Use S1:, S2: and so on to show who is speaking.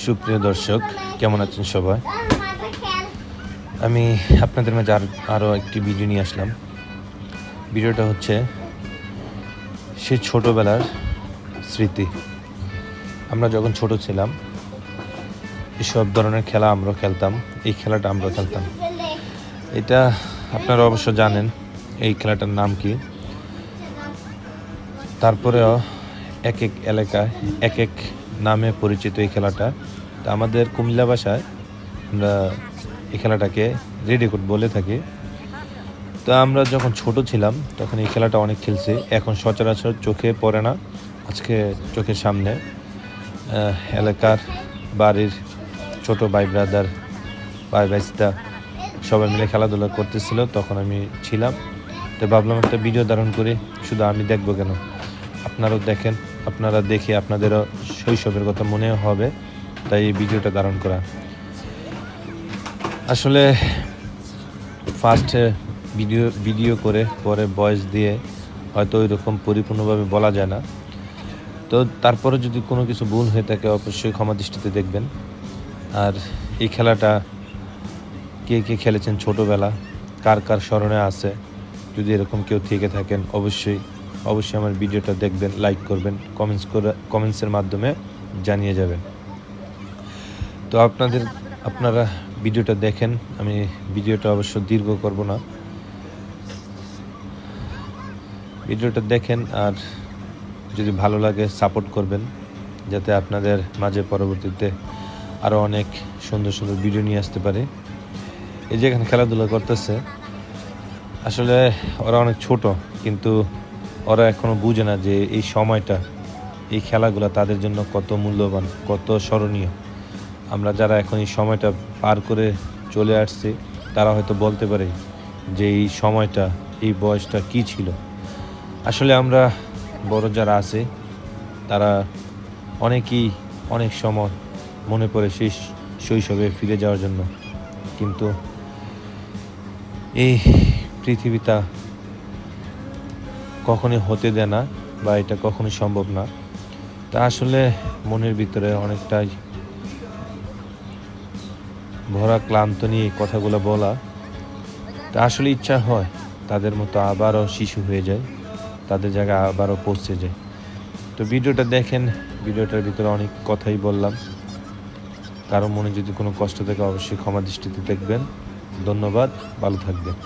S1: সুপ্রিয় দর্শক, কেমন আছেন সবাই? আমি আপনাদের মাঝে আর আরও একটি ভিডিও নিয়ে আসলাম। ভিডিওটা হচ্ছে সে ছোটোবেলার স্মৃতি। আমরা যখন ছোট ছিলাম, এসব ধরনের খেলা আমরা খেলতাম, এই খেলাটা আমরা খেলতাম। এটা আপনারা অবশ্য জানেন, এই খেলাটার নাম কি? তারপরেও এক এক এলাকায় এক এক নামে পরিচিত এই খেলাটা। তা আমাদের কুমিল্লা ভাষায় আমরা এই খেলাটাকে রেডিকুট বলে থাকি। তো আমরা যখন ছোট ছিলাম, তখন এই খেলাটা অনেক খেলছি। এখন সচরাচর চোখে পড়ে না, আজকে চোখের সামনে। এলাকার বাড়ির ছোট ভাই ব্রাদার ভাই ভাইস্তা সবাই মিলে খেলাধুলা করতেছিল, তখন আমি ছিলাম। তো ভাবলাম একটা ভিডিও ধারণ করে, শুধু আমি দেখব কেন? আপনারাও দেখেন। আপনারা দেখে আপনাদেরও শৈশবের কথা মনে হবে, তাই এই ভিডিওটা ধারণ করা। আসলে ফার্স্টে ভিডিও ভিডিও করে, পরে ভয়েস দিয়ে হয়তো ওই রকম পরিপূর্ণভাবে বলা যায় না। তো তারপরে যদি কোনো কিছু ভুল হয়ে থাকে, অবশ্যই ক্ষমা দৃষ্টিতে দেখবেন। আর এই খেলাটা কে কে খেলেছেন ছোটোবেলা, কার কার স্মরণে আছে, যদি এরকম কেউ থেকে থাকেন, অবশ্যই অবশ্যই আমার ভিডিওটা দেখবেন লাইক করবেন কমেন্টস করে কমেন্টসের মাধ্যমে জানিয়ে যাবেন। তো আপনাদের, আপনারা ভিডিওটা দেখেন, আমি ভিডিওটা অবশ্য দীর্ঘ করব না। ভিডিওটা দেখেন আর যদি ভালো লাগে সাপোর্ট করবেন, যাতে আপনাদের মাঝে পরবর্তীতে আরও অনেক সুন্দর সুন্দর ভিডিও নিয়ে আসতে পারে। এই যে এখানে খেলাধুলা করতেছে, আসলে ওরা অনেক ছোট, কিন্তু ওরা এখনও বুঝে না যে এই সময়টা, এই খেলাগুলো তাদের জন্য কত মূল্যবান, কত স্মরণীয়। আমরা যারা এখন এই সময়টা পার করে চলে আসছি, তারা হয়তো বলতে পারে যে এই সময়টা, এই বয়সটা কি ছিল। আসলে আমরা বড় যারা আছে, তারা অনেকেই অনেক সময় মনে পড়ে সেই শৈশবে ফিরে যাওয়ার জন্য। কিন্তু এই পৃথিবীটা কখনই হতে দেয় না বা এটা কখনোই সম্ভব না। তা আসলে মনের ভিতরে অনেকটাই ভরা, ক্লান্ত নিয়ে কথাগুলো বলা। তা আসলে ইচ্ছা হয় তাদের মতো আবারও শিশু হয়ে যায়, তাদের জায়গায় আবারও পৌঁছে যায়। তো ভিডিওটা দেখেন, ভিডিওটার ভিতরে অনেক কথাই বললাম। কারও মনে যদি কোনো কষ্ট থাকে অবশ্যই ক্ষমা দৃষ্টিতে দেখবেন। ধন্যবাদ, ভালো থাকবেন।